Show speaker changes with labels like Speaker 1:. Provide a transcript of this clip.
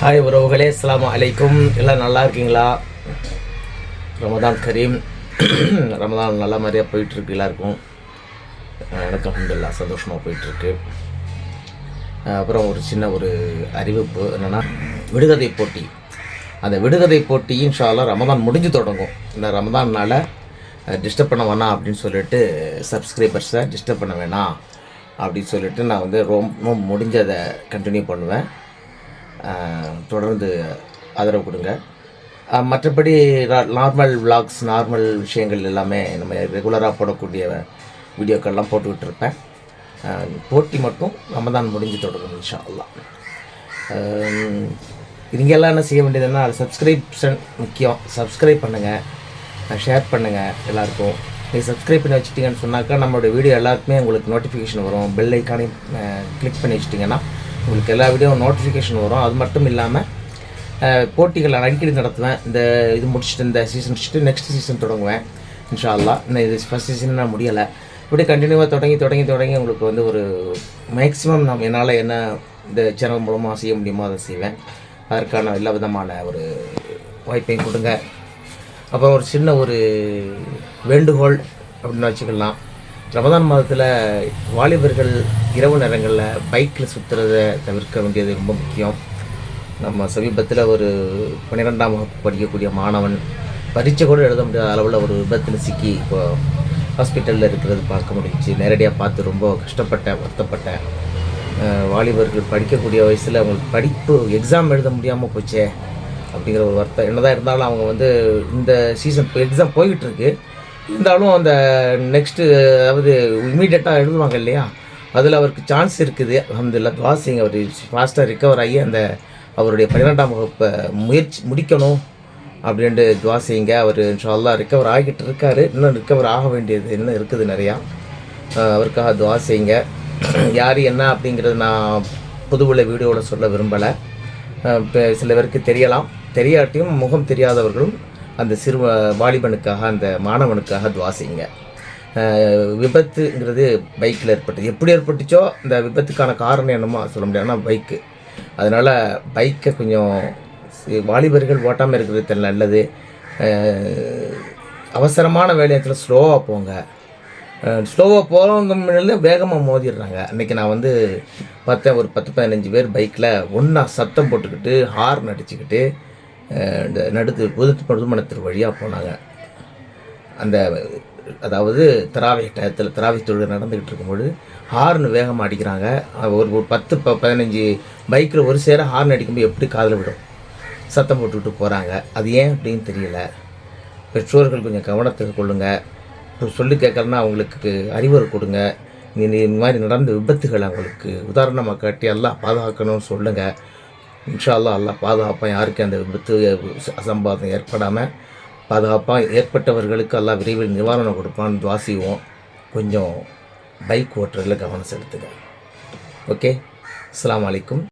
Speaker 1: Hi உறவுகளே அஸ்ஸலாமு அலைக்கும். எல்லாம் நல்லா இருக்கீங்களா? ரமதான் கரீம். ரமதான் நல்ல மாதிரியாக போயிட்டுருக்கு எல்லாருக்கும். எனக்கு அல்ஹம்துலில்லாஹ். சந்தோஷமாக போயிட்டுருக்கு. அப்புறம் ஒரு சின்ன ஒரு அறிவிப்பு என்னென்னா விடுகதை போட்டி. அந்த விடுகதை போட்டி இன்ஷால்லாம் ரமதான் முடிஞ்சு தொடங்கும். இந்த ரமதான்னால் டிஸ்டர்ப் பண்ண வேணாம் அப்படின்னு சொல்லிட்டு சப்ஸ்கிரைபர்ஸை டிஸ்டர்ப் பண்ண வேணாம் அப்படின்னு சொல்லிட்டு நான் வந்து ரொம்ப முடிஞ்சதை கண்டினியூ பண்ணுவேன். தொடர்ந்து ஆதரவு கொடுங்க. மற்றபடி நார்மல் விளாக்ஸ் நார்மல் விஷயங்கள் எல்லாமே நம்ம ரெகுலராக போடக்கூடிய வீடியோக்கள்லாம் போட்டுக்கிட்டு இருப்பேன் போட்டி மட்டும் ரமதான் முடிஞ்சு தொடரும் இன்ஷா அல்லாஹ் அஹ் எல்லாம் என்ன செய்ய வேண்டியதுன்னா சப்ஸ்கிரிப்ஷன் முக்கியம். சப்ஸ்கிரைப் பண்ணுங்கள் ஷேர் பண்ணுங்கள் எல்லாருக்கும். நீங்கள் சப்ஸ்கிரைப் பண்ணி வச்சிட்டிங்கன்னு சொன்னாக்கா நம்மளோட வீடியோ எல்லாருக்குமே உங்களுக்கு நோட்டிஃபிகேஷன் வரும். பெல் ஐக்கானையும் கிளிக் பண்ணி வச்சிட்டிங்கன்னா உங்களுக்கு எல்லா வீடியோ நோட்டிஃபிகேஷன் வரும். அது மட்டும் இல்லாமல் போட்டிகள் அடிக்கடி நடத்துவேன். இந்த இது முடிச்சுட்டு இந்த சீசன் முடிச்சுட்டு நெக்ஸ்ட் சீசன் தொடங்குவேன். இன்ஷால்லா இந்த இது ஃபஸ்ட் சீசன் நான் முடியலை. இப்படி கண்டினியூவாக தொடங்கி தொடங்கி தொடங்கி உங்களுக்கு வந்து ஒரு மேக்ஸிமம் நான் என்னால் என்ன இந்த சேனல் மூலமாக செய்ய முடியுமோ அதை செய்வேன். அதற்கான எல்லா விதமான ஒரு வாய்ப்பையும் கொடுங்க. அப்புறம் ஒரு சின்ன ஒரு வேண்டுகோள் அப்படின்னு வச்சுக்கலாம். ரமதான் மாதத்தில் வாலிபர்கள் இரவு நேரங்களில் பைக்கில் சுற்றுறதை தவிர்க்க வேண்டியது ரொம்ப முக்கியம். நம்ம சமீபத்தில் ஒரு பன்னிரெண்டாம் வகுப்பு படிக்கக்கூடிய மாணவன் பரீட்சை கூட எழுத முடியாத அளவில் ஒரு விபத்தில் சிக்கி இப்போ ஹாஸ்பிட்டலில் இருக்கிறது பார்க்க முடிஞ்சுச்சு. நேரடியாக பார்த்து ரொம்ப கஷ்டப்பட்டேன் வருத்தப்பட்டேன் வாலிபர்கள் படிக்கக்கூடிய வயசில் அவங்களுக்கு படிப்பு எக்ஸாம் எழுத முடியாமல் போச்சே அப்படிங்கிற ஒரு வருத்தம். என்னதான் இருந்தாலும் அவங்க வந்து இந்த சீசன் இப்போ எக்ஸாம் போய்கிட்டுருக்கு இருந்தாலும் அந்த நெக்ஸ்ட்டு அதாவது இமீடியட்டாக எழுதுவாங்க இல்லையா? அதில் அவருக்கு சான்ஸ் இருக்குது. அஹமதுல்லா துவாசிங்க அவர் ஃபாஸ்ட்டாக ரிக்கவர் ஆகி அந்த அவருடைய பன்னிரெண்டாம் வகுப்பை முயற்சி முடிக்கணும் அப்படின்ட்டு துவா செய்யுங்க. அவர் இன்ஷால்லா ரிக்கவர் ஆகிட்டு இருக்காரு. இன்னும் ரிக்கவர் ஆக வேண்டியது இன்னும் இருக்குது நிறையா. அவருக்காக துவா செய்யுங்க. யார் என்ன அப்படிங்கிறது நான் புதுவுள்ள வீடியோவில் சொல்ல விரும்பலை. இப்போ சில பேருக்கு தெரியலாம். தெரியாட்டியும் முகம் தெரியாதவர்களும் அந்த சிறு வாலிபனுக்காக அந்த மாணவனுக்காக துவா செய்யுங்க. விபத்துங்கிறது பைக்கில் ஏற்பட்டு எப்படி ஏற்பட்டுச்சோ இந்த விபத்துக்கான காரணம் என்னமோ சொல்ல முடியாது. ஆனால் பைக்கு. அதனால் பைக்கை கொஞ்சம் வாலிபர்கள் ஓட்டாமல் இருக்கிறது நல்லது. அவசரமான வேலையத்தில் ஸ்லோவாக போங்க. ஸ்லோவாக போகிறவங்க முன்னாடி வேகமாக மோதிடுறாங்க. அன்றைக்கி நான் வந்து பார்த்தேன் ஒரு பத்து பதினஞ்சு பேர் பைக்கில் ஒன்றா சத்தம் போட்டுக்கிட்டு ஹார்ன் அடிச்சுக்கிட்டு இந்த நடுத்து புது புதுமணத்திற்கு வழியாக போனாங்க. அந்த அதாவது திராவி டயத்தில் திராவி தொழில் நடந்துக்கிட்டு இருக்கும்பொழுது ஹார்ன் வேகமாக அடிக்கிறாங்க. ஒரு ஒரு பத்து ப பதினஞ்சு பைக்கில் ஒரு சேர ஹார்ன் அடிக்கும்போது எப்படி காதில் விடும்? சத்தம் போட்டுக்கிட்டு போகிறாங்க அது ஏன் அப்படின்னு தெரியல. பெற்றோர்கள் கொஞ்சம் கவனத்தில் கொள்ளுங்கள் இப்போ சொல்லி கேட்கலன்னா அவங்களுக்கு அறிவுரை கொடுங்க. நீ இந்த மாதிரி நடந்த விபத்துகள் அவங்களுக்கு உதாரணமாக காட்டி எல்லாம் பாதுகாக்கணும்னு சொல்லுங்கள் இன்ஷா அல்லா பாதுகாப்பாக யாருக்கும் அந்த விபத்து அசம்பாதம் ஏற்படாமல் பாதுகாப்பாக ஏற்பட்டவர்களுக்கு எல்லாம் விரைவில் நிவாரணம் கொடுப்பான்னு துவாசிவோம் கொஞ்சம் பைக் ஓட்டுறதில் கவனம் செலுத்துங்க. ஓகே? அஸ்ஸலாமு அலைக்கும்.